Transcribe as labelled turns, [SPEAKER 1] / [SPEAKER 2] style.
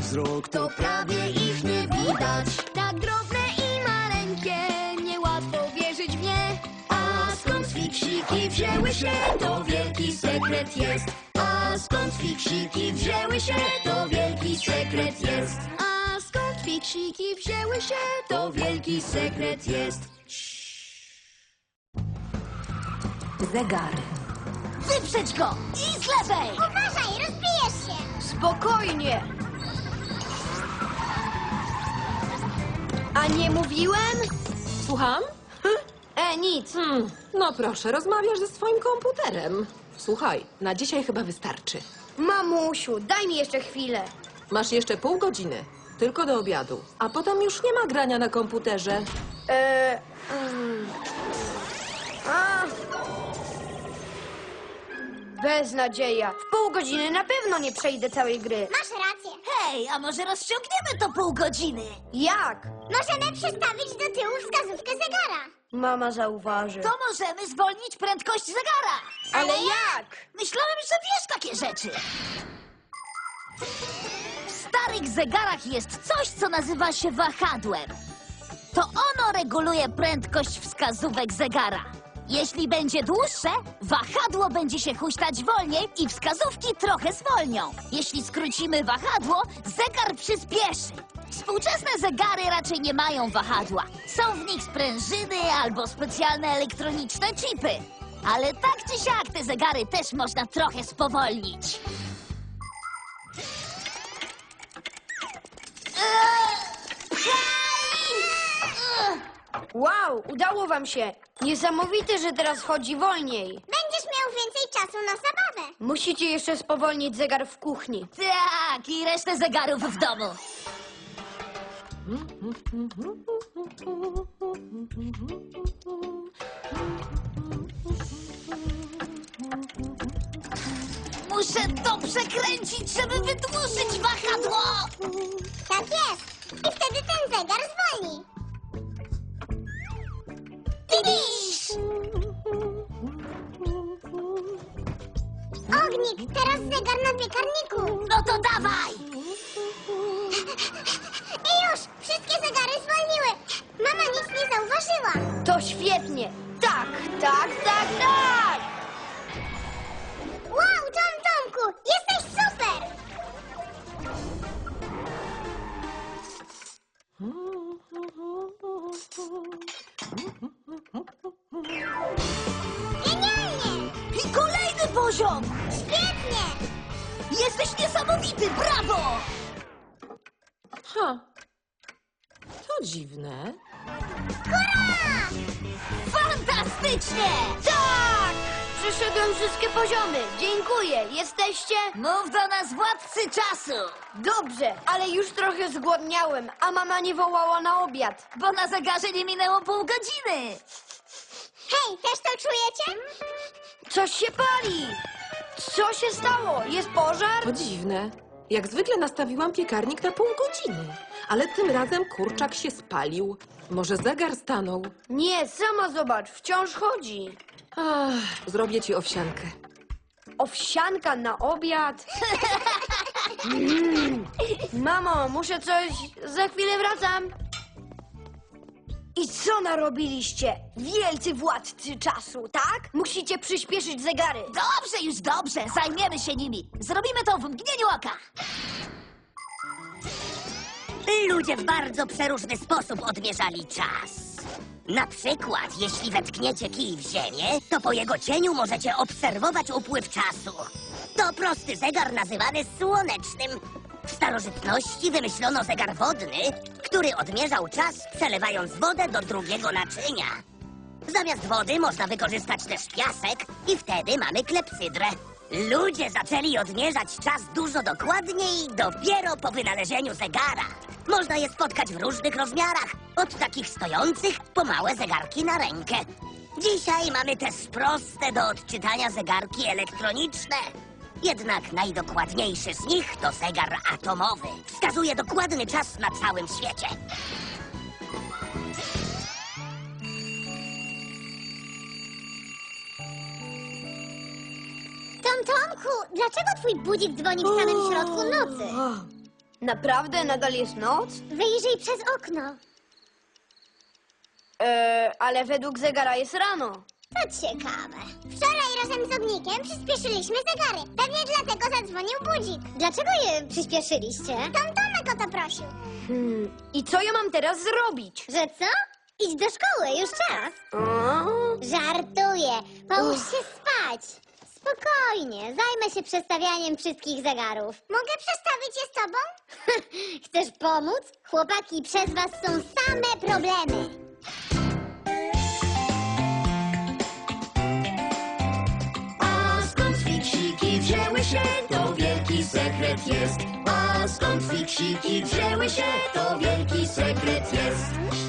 [SPEAKER 1] wzrok,
[SPEAKER 2] To prawie ich nie widać.
[SPEAKER 3] Tak drobne i maleńkie, niełatwo wierzyć w nie.
[SPEAKER 2] A skąd fiksiki wzięły się, to wielki sekret jest. A skąd fiksiki wzięły się, to wielki sekret jest.
[SPEAKER 3] A skąd fiksiki wzięły się,
[SPEAKER 2] To wielki sekret jest.
[SPEAKER 4] Zegary. Wyprzeć go! I z lewej!
[SPEAKER 5] Uważaj, rozbijesz się!
[SPEAKER 3] Spokojnie! A nie mówiłem?
[SPEAKER 6] Słucham?
[SPEAKER 3] E, nic.
[SPEAKER 6] Hmm, no proszę, rozmawiasz ze swoim komputerem. Słuchaj, na dzisiaj chyba wystarczy.
[SPEAKER 3] Mamusiu, daj mi jeszcze chwilę.
[SPEAKER 6] Masz jeszcze pół godziny, tylko do obiadu, a potem już nie ma grania na komputerze.
[SPEAKER 3] E, mm. A. Beznadzieja. Pół godziny na pewno nie przejdę całej gry.
[SPEAKER 5] Masz rację.
[SPEAKER 4] Hej, a może rozciągniemy to pół godziny?
[SPEAKER 3] Jak?
[SPEAKER 5] Możemy przestawić do tyłu wskazówkę zegara.
[SPEAKER 3] Mama zauważy.
[SPEAKER 4] To możemy zwolnić prędkość zegara.
[SPEAKER 3] Ale jak?
[SPEAKER 4] Myślałem, że wiesz takie rzeczy. W starych zegarach jest coś, co nazywa się wahadłem. To ono reguluje prędkość wskazówek zegara. Jeśli będzie dłuższe, wahadło będzie się huśtać wolniej i wskazówki trochę zwolnią. Jeśli skrócimy wahadło, zegar przyspieszy. Współczesne zegary raczej nie mają wahadła. Są w nich sprężyny albo specjalne elektroniczne chipy. Ale tak czy siak te zegary też można trochę spowolnić.
[SPEAKER 3] Wow, udało wam się. Niesamowite, że teraz chodzi wolniej.
[SPEAKER 5] Będziesz miał więcej czasu na zabawę.
[SPEAKER 3] Musicie jeszcze spowolnić zegar w kuchni.
[SPEAKER 4] Tak, i resztę zegarów w domu. Muszę to przekręcić, żeby wydłużyć wahadło.
[SPEAKER 5] Tak jest. I wtedy ten zegar zwolni. Widzisz? Ognik, teraz zegar na piekarniku.
[SPEAKER 4] No to dawaj!
[SPEAKER 5] I już, wszystkie zegary zwolniły. Mama nic nie zauważyła.
[SPEAKER 3] To świetnie. Tak, tak, tak, tak.
[SPEAKER 5] Wow, Tom Tomku, jesteś super! Genialnie!
[SPEAKER 4] I kolejny poziom! Jesteś niesamowity, brawo!
[SPEAKER 6] Ha, to dziwne.
[SPEAKER 4] Fantastycznie!
[SPEAKER 3] Tak! Przeszedłem wszystkie poziomy. Dziękuję. Jesteście?
[SPEAKER 4] Mów do nas władcy czasu,
[SPEAKER 3] Dobrze, ale już trochę zgłodniałem, a mama nie wołała na obiad.
[SPEAKER 4] bo na zegarze nie minęło pół godziny.
[SPEAKER 5] Hej, też to czujecie?
[SPEAKER 3] Coś się pali. Co się stało? Jest pożar?
[SPEAKER 6] To dziwne. Jak zwykle nastawiłam piekarnik na pół godziny, ale tym razem kurczak się spalił. Może zegar stanął?
[SPEAKER 3] Nie, sama zobacz, wciąż chodzi.
[SPEAKER 6] Ach, zrobię ci owsiankę.
[SPEAKER 3] Owsianka na obiad. Mm. Mamo, muszę coś. Za chwilę wracam. I co narobiliście? Wielcy władcy czasu, tak? Musicie przyspieszyć zegary.
[SPEAKER 4] Dobrze, już dobrze, zajmiemy się nimi. Zrobimy to w mgnieniu oka.
[SPEAKER 7] Ludzie w bardzo przeróżny sposób odmierzali czas. Na przykład, jeśli wetkniecie kij w ziemię, to po jego cieniu możecie obserwować upływ czasu. To prosty zegar nazywany słonecznym. W starożytności wymyślono zegar wodny, który odmierzał czas przelewając wodę do drugiego naczynia. Zamiast wody można wykorzystać też piasek i wtedy mamy klepsydrę. Ludzie zaczęli odmierzać czas dużo dokładniej dopiero po wynalezieniu zegara. Można je spotkać w różnych rozmiarach, od takich stojących po małe zegarki na rękę. Dzisiaj mamy też proste do odczytania zegarki elektroniczne. Jednak najdokładniejszy z nich to zegar atomowy. Wskazuje dokładny czas na całym świecie.
[SPEAKER 5] Tom Tomku, dlaczego twój budzik dzwoni w samym środku nocy?
[SPEAKER 3] Naprawdę nadal jest noc?
[SPEAKER 5] Wyjrzyj przez okno.
[SPEAKER 3] Eee, ale według zegara jest rano.
[SPEAKER 5] To ciekawe. Wczoraj razem z ognikiem przyspieszyliśmy zegary. Pewnie dlatego zadzwonił budzik. Dlaczego je przyspieszyliście? Tom Tomek o to prosił.
[SPEAKER 3] Hmm. I co ja mam teraz zrobić?
[SPEAKER 5] Że co? Idź do szkoły, już czas.
[SPEAKER 3] A?
[SPEAKER 5] Żartuję. Połóż się spać. Spokojnie, zajmę się przestawianiem wszystkich zegarów. Mogę przestawić je z tobą? Chcesz pomóc? Chłopaki, przez was są same problemy.
[SPEAKER 2] Się, to wielki sekret jest. A skąd fiksiki wzięły się, to wielki sekret jest.